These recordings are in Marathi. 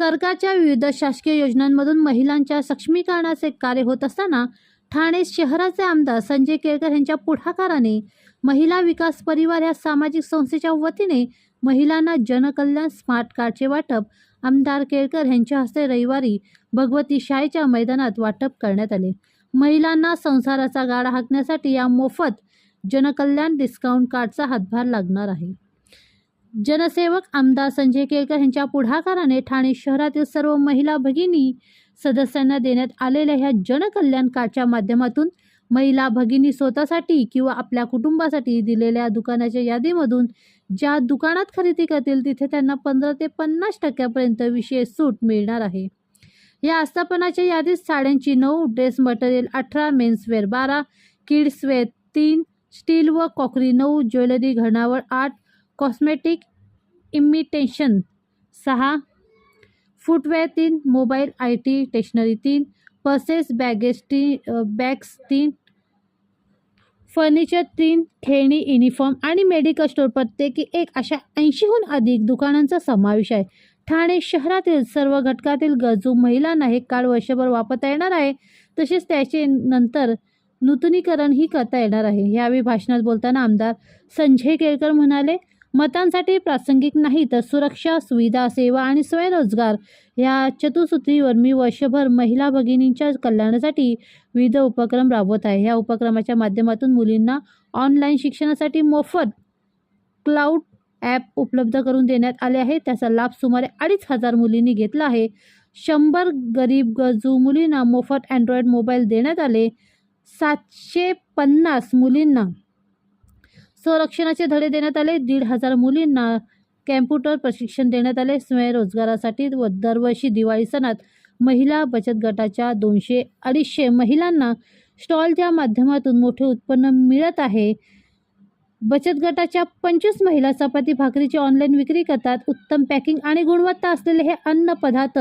सरकारच्या विविध शासकीय योजनांमधून महिलांच्या सक्षमीकरणाचे कार्य होत असताना ठाणे शहराचे आमदार संजय केळकर यांच्या पुढाकाराने महिला विकास परिवार या सामाजिक संस्थेच्या वतीने महिलांना जनकल्याण स्मार्ट कार्डचे वाटप आमदार केळकर यांच्या हस्ते रविवारी भगवती शाळेच्या मैदानात वाटप करण्यात आले. महिलांना संसाराचा गाडा हाकण्यासाठी या मोफत जनकल्याण डिस्काउंट कार्डचा हातभार लागणार आहे. जनसेवक आमदार संजय केळकर यांच्या पुढाकाराने ठाणे शहरातील सर्व महिला भगिनी सदस्यांना देण्यात आलेल्या ह्या जनकल्याण कार्डच्या माध्यमातून महिला भगिनी स्वतःसाठी किंवा आपल्या कुटुंबासाठी दिलेल्या दुकानाच्या यादीमधून ज्या दुकानात खरेदी करतील तिथे त्यांना पंधरा ते पन्नास टक्क्यापर्यंत विशेष सूट मिळणार आहे. या आस्थापनाच्या यादीत साड्यांची नऊ ड्रेस मटेरियल अठरा मेन्सवेअर बारा किड्सवेअर तीन स्टील व कॉकरी नऊ ज्वेलरी घणावळ आठ कॉस्मेटिक इमिटेशन सहा फुटवेअर तीन मोबाईल आय टी स्टेशनरी तीन पर्सेस बॅगेज ती बॅग्स तीन फर्निचर तीन खेळणी युनिफॉर्म आणि मेडिकल स्टोअर प्रत्येकी एक अशा ऐंशीहून अधिक दुकानांचा समावेश आहे. ठाणे शहरातील सर्व घटकातील गरजू महिलांना हे कार्ड वर्षभर वापरता येणार आहे. तसेच त्याचे नंतर नूतनीकरणही करता येणार आहे. यावेळी भाषणात बोलताना आमदार संजय केळकर म्हणाले मतांसाठी प्रासंगिक नाही तर सुरक्षा सुविधा सेवा आणि स्वयंरोजगार या चतुसूत्रीवर मी वर्षभर महिला भगिनींच्या कल्याणासाठी विविध उपक्रम राबवत आहे. या उपक्रमाच्या माध्यमातून मुलींना ऑनलाईन शिक्षणासाठी मोफत क्लाउड ॲप उपलब्ध करून देण्यात आले आहे. त्याचा लाभ सुमारे अडीच हजार मुलींनी घेतला आहे. शंभर गरीब गरजू मुलींना मोफत अँड्रॉइड मोबाईल देण्यात आले. सातशे पन्नास मुलींना संरक्षणाचे धडे देण्यात आले. दीड हजार मुलींना कॅम्प्युटर प्रशिक्षण देण्यात आले. स्वयंरोजगारासाठी व दरवर्षी दिवाळी सणात महिला बचत गटाच्या दोनशे अडीचशे महिलांना स्टॉलच्या माध्यमातून मोठे उत्पन्न मिळत आहे बचत गटाच्या पंचवीस महिला चपाती भाकरीची ऑनलाईन विक्री करतात. उत्तम पॅकिंग आणि गुणवत्ता असलेले हे अन्न पदार्थ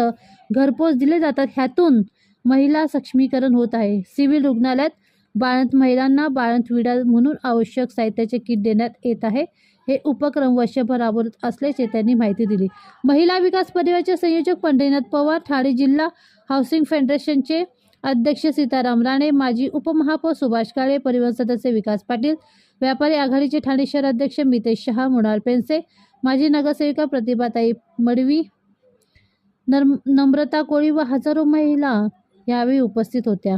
घरपोच दिले जातात. ह्यातून महिला सक्षमीकरण होत आहे. सिव्हिल रुग्णालयात बाळंत महिलांना बाळंत विडा म्हणून आवश्यक साहित्याचे किट देण्यात येत आहे. हे उपक्रम वर्षभर राबवत असल्याचे त्यांनी माहिती दिली. महिला विकास परिवाराचे संयोजक पंढरीनाथ पवार ठाणे जिल्हा हाऊसिंग फेडरेशनचे अध्यक्ष सीताराम राणे माजी उपमहापौर सुभाष काळे परिवहन सदस्य विकास पाटील व्यापारी आघाडीचे ठाणे शहर अध्यक्ष मितेश शहा मृणाल पेनसे माजी नगरसेविका प्रतिभाताई मडवी नर्म नम्रता कोळी व हजारो महिला यावेळी उपस्थित होत्या.